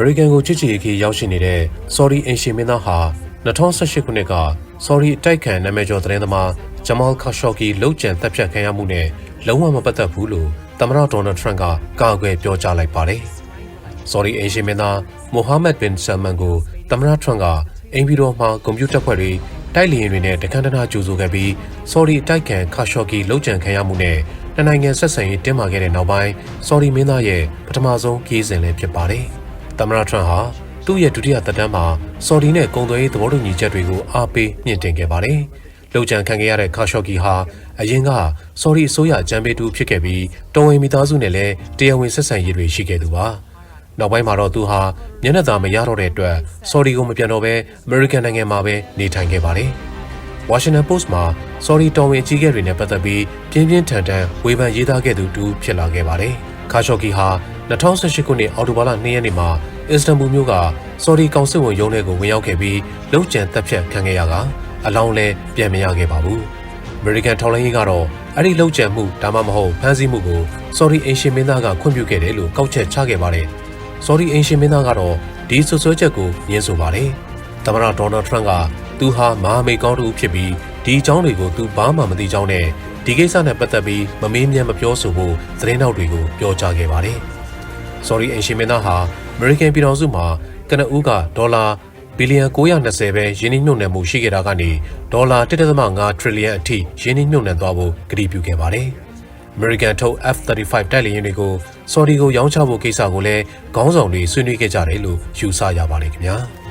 မေရိကန်ကိုချစ်ချစ်ရေးခီးရောက်ရှိနေတဲ့ Saudi အင်ရှင်မင်းသားဟာ2018ခုနှစ်က Saudi အတိုက်ခံနာမည်ကျော်သတင်းသမား Jamal Khashoggi လောက်ကျန်တပ်ဖြတ်ခံရမှုနဲ့လုံးဝမပတ်သက်ဘူးလို့သမ္မတဒေါ်နယ်ထရန့်ကကာကွယ်ပြောကြားလိုက်ပါတယ်။ Saudi အင်ရှင်မင်းသား Mohammed bin Salman ကိုသမ္မတထရန့်ကအင်ဗီတော်မှာကွန်ပျူတာဖွဲ့တွေတိုက်လျင်တွေနဲ့တခန်းတနာကြိုဆိုခဲ့ပြီး Saudi အတိုက်ခံ Khashoggi လောက်ကျန်ခံရမှုနဲ့နှစ်နိုင်ငံဆက်ဆံရေးတင်းမာခဲ့တဲ့နောက်ပိုင်း Saudi မင်းသားရဲ့ပထမဆုံးခီးစဉ်လည်းဖြစ်ပါတယ်။ သမ္မတထရန့်ဟာသူ့ရဲ့ဒုတိယသက်တမ်းမှာဆော်ဒီနဲ့ကုန်သွယ်ရေးသဘောတူညီချက်တွေကိုအားပေးမြင့်တင်ခဲ့ပါတယ်။လုံခြံခံခဲ့ရတဲ့ခါရှော့ဂီဟာအရင်ကဆော်ဒီအစိုးရအကြမ်းပေးသူဖြစ်ခဲ့ပြီးတော်ဝင်မိသားစုနဲ့လည်းတရားဝင်ဆက်ဆံရေးတွေရှိခဲ့သူပါ။နောက်ပိုင်းမှာတော့သူဟာမျက်နှာသာမရတော့တဲ့အတွက်ဆော်ဒီကိုမပြန်တော့ဘဲအမေရိကန်နိုင်ငံမှာပဲနေထိုင်ခဲ့ပါတယ်။ Washington Post မှာဆော်ဒီတော်ဝင်အကြီးအကဲတွေနဲ့ပတ်သက်ပြီးပြင်းပြင်းထန်ထန်ဝေဖန်ရေးသားခဲ့သူတူဖြစ်လာခဲ့ပါတယ်။ခါရှော့ဂီဟာ 2018ခုနှစ်အောက်တိုဘာလ2ရက်နေ့မှာအစ္စတန်ဘူမြို့ကဆော်ဒီကောင်စစ်ဝန်ရုံးထဲကိုဝင်ရောက်ခဲ့ပြီးလုံခြံတပ်ဖြတ်ခံခဲ့ရကအလောင်းလဲပြန်မရခဲ့ပါဘူး။ American ထောက်လိုင်းရေးကတော့အဲ့ဒီလုံခြံမှုဒါမှမဟုတ်ဖမ်းဆီးမှုကိုဆော်ဒီအင်ရှင်မင်းသားကခွင့်ပြုခဲ့တယ်လို့ကောက်ချက်ချခဲ့ပါတယ်။ဆော်ဒီအင်ရှင်မင်းသားကတော့ဒီဆွဆွဲချက်ကိုညှင်းဆိုပါတယ်။သမ္မတဒေါ်နယ်ထရန့်ကသူဟာမဟာမိတ်ကောင်းတူဖြစ်ပြီးဒီအကြောင်းတွေကိုသူဘာမှမသိကြောင်းနဲ့ဒီကိစ္စနဲ့ပတ်သက်ပြီးမမေးမြန်းမပြောဆိုဖို့သတင်းတောက်တွေကိုပြောကြားခဲ့ပါတယ်။ Sorry အင်ရှင်မင်းသားဟာ American ပြည်တော်စုမှာကနဦးကဒေါ်လာဘီလီယံ920ပဲယင်းနှိမ့်ညွတ်နှံမှုရှိခဲ့တာကနေဒေါ်လာ1.5 trillion အထိယင်းနှိမ့်ညွတ်နှံသွားဖို့ကတိပြုခဲ့ပါတယ်။ American ထုတ် F-35 တိုက်လေယာဉ်တွေကို Saudi ကိုရောင်းချဖို့ကိစ္စကိုလည်းခေါင်းဆောင်တွေဆွေးနွေးခဲ့ကြတယ်လို့ယူဆရပါတယ်ခင်ဗျာ။